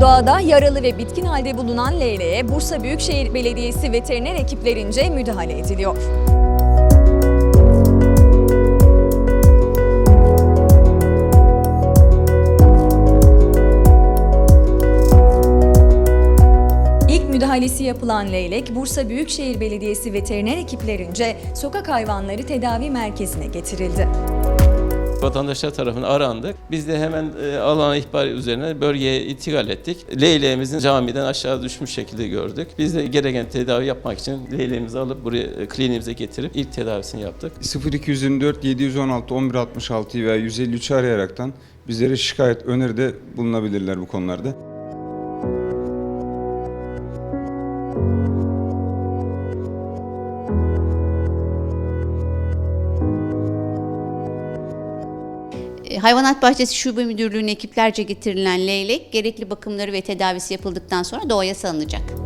Doğada yaralı ve bitkin halde bulunan leyleğe Bursa Büyükşehir Belediyesi veteriner ekiplerince müdahale ediliyor. İlk müdahalesi yapılan leylek Bursa Büyükşehir Belediyesi veteriner ekiplerince sokak hayvanları tedavi merkezine getirildi. Vatandaşlar tarafından arandık. Biz de hemen e, alana ihbar üzerine bölgeye intikal ettik. Leyleğimizin camiden aşağı düşmüş şekilde gördük. Biz de gereken tedavi yapmak için leyleğimizi alıp buraya e, kliniğimize getirip ilk tedavisini yaptık. 0224 716 1166 veya 153 arayaraktan bizlere şikayet öneride bulunabilirler bu konularda. Hayvanat Bahçesi Şube Müdürlüğü'ne ekiplerce getirilen leylek gerekli bakımları ve tedavisi yapıldıktan sonra doğaya salınacak.